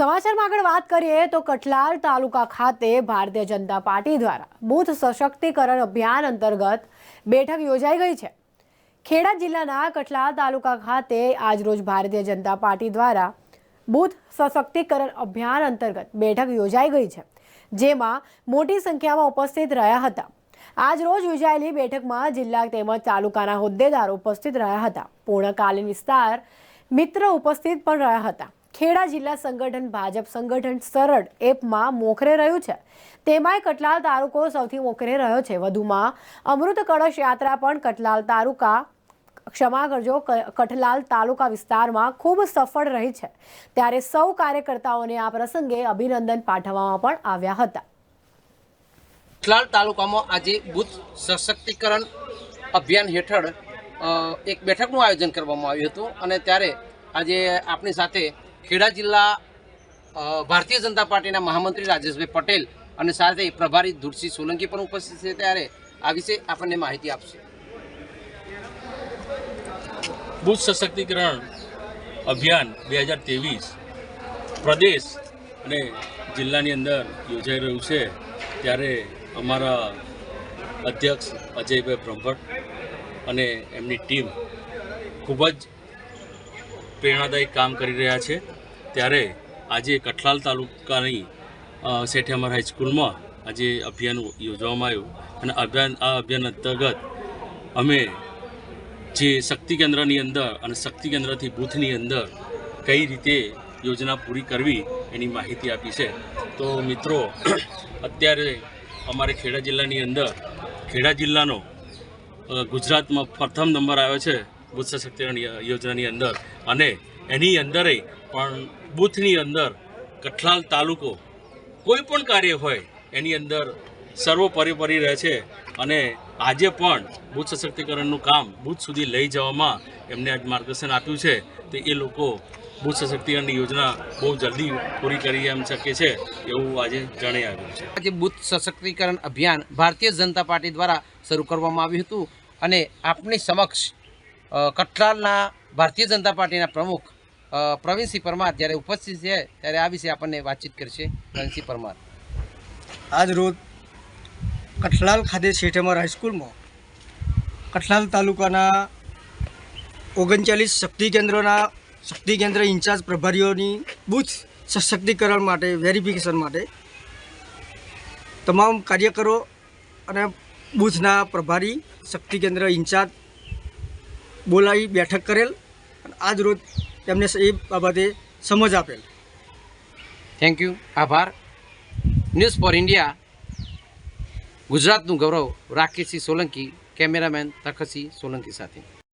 સમાચારમાં આગળ વાત કરીએ તો કઠલાલ તાલુકા ખાતે ભારતીય જનતા પાર્ટી દ્વારા બૂથ સશક્તિકરણ અભિયાન અંતર્ગત બેઠક યોજાઈ ગઈ છે. ખેડા જિલ્લાના કઠલાલ તાલુકા ખાતે આજરોજ ભારતીય જનતા પાર્ટી દ્વારા બૂથ સશક્તિકરણ અભિયાન અંતર્ગત બેઠક યોજાઈ ગઈ છે, જેમાં મોટી સંખ્યામાં ઉપસ્થિત રહ્યા હતા. આજ રોજ યોજાયેલી બેઠકમાં જિલ્લા તેમજ તાલુકાના હોદ્દેદારો ઉપસ્થિત રહ્યા હતા. પૂર્ણકાલીન વિસ્તાર મિત્ર ઉપસ્થિત પણ રહ્યા હતા. ખેડા જિલ્લા સંગઠન ભાજપ સંગઠન સરળ એપમાં મોખરે રહ્યું છે. તેમાંય કટલાલ તાલુકો સૌથી મોખરે રહ્યો છે. વધુમાં અમૃત કળશ યાત્રા પણ કટલાલ તાલુકા ક્ષમા કરજો કઠલાલ તાલુકા વિસ્તારમાં ખૂબ સફળ રહી છે. ત્યારે સૌ કાર્યકર્તાઓને આ પ્રસંગે અભિનંદન પાઠવવામાં પણ આવ્યા હતા. કઠલાલ તાલુકામાં આજે બુથ સશક્તિકરણ અભિયાન હેઠળ એક બેઠકનું આયોજન કરવામાં આવ્યું હતું અને ત્યારે આજે આપણી સાથે ખેડા જિલ્લા ભારતીય જનતા પાર્ટીના મહામંત્રી રાજેશભાઈ પટેલ અને સાથે પ્રભારી ધુરસિંહ સોલંકી પણ ઉપસ્થિત છે. ત્યારે આ વિશે આપણને માહિતી આપશે. બુથ સશક્તિકરણ અભિયાન બે હજાર ત્રેવીસ પ્રદેશ અને જિલ્લાની અંદર યોજાઈ રહ્યું છે. ત્યારે અમારા અધ્યક્ષ અજયભાઈ બ્રહ્મભટ્ટ અને એમની ટીમ ખૂબ જ પ્રેરણાદાયક કામ કરી રહ્યા છે. ત્યારે આજે કઠલાલ તાલુકાની શેઠિયામાર હાઈસ્કૂલમાં આજે અભિયાન યોજવામાં આવ્યું અને અભિયાન, આ અભિયાન અંતર્ગત અમે જે શક્તિ કેન્દ્રની અંદર અને શક્તિ કેન્દ્રથી બૂથની અંદર કઈ રીતે યોજના પૂરી કરવી એની માહિતી આપી છે. તો મિત્રો, અત્યારે અમારે ખેડા જિલ્લાની અંદર, ખેડા જિલ્લાનો ગુજરાતમાં પ્રથમ નંબર આવ્યો છે. બુથ સશક્તિકરણ યોજનાની અંદર અને એની અંદરે પણ બૂથની અંદર કઠલાલ તાલુકો કોઈ પણ કાર્ય હોય એની અંદર સર્વોપરીપરી રહે છે અને આજે પણ બુથ સશક્તિકરણનું કામ બુથ સુધી લઈ જવામાં એમને આજ માર્ગદર્શન આપ્યું છે. તો એ લોકો બુથ સશક્તિકરણની યોજના બહુ જલ્દી પૂરી કરી એમ શકે છે એવું આજે જણાઈ આવ્યું છે. આજે બુથ સશક્તિકરણ અભિયાન ભારતીય જનતા પાર્ટી દ્વારા શરૂ કરવામાં આવ્યું હતું અને આપની સમક્ષ અ, કઠલાલના ભારતીય જનતા પાર્ટીના પ્રમુખ પ્રવીણસિંહ પરમાર જ્યારે ઉપસ્થિત છે ત્યારે આ વિશે આપણને વાતચીત કરશે પ્રવીણસિંહ પરમાર. આજ રોજ કઠલાલ ખાતે શેઠેમર હાઈસ્કૂલમાં કઠલાલ તાલુકાના ઓગણચાલીસ શક્તિ કેન્દ્રોના શક્તિ કેન્દ્ર ઇન્ચાર્જ પ્રભારીઓની બુથ સશક્તિકરણ માટે વેરિફિકેશન માટે તમામ કાર્યકરો અને બુથના પ્રભારી શક્તિ કેન્દ્ર ઇન્ચાર્જ બોલાવી બેઠક કરેલ. આજ રોજ તેમને એ બાબતે સમજ આપેલ. થેન્ક યુ આભાર. ન્યૂઝ ફોર ઇન્ડિયા ગુજરાતનું ગૌરવ રાકેશસિંહ સોલંકી, કેમેરામેન તખતસિંહ સોલંકી સાથે.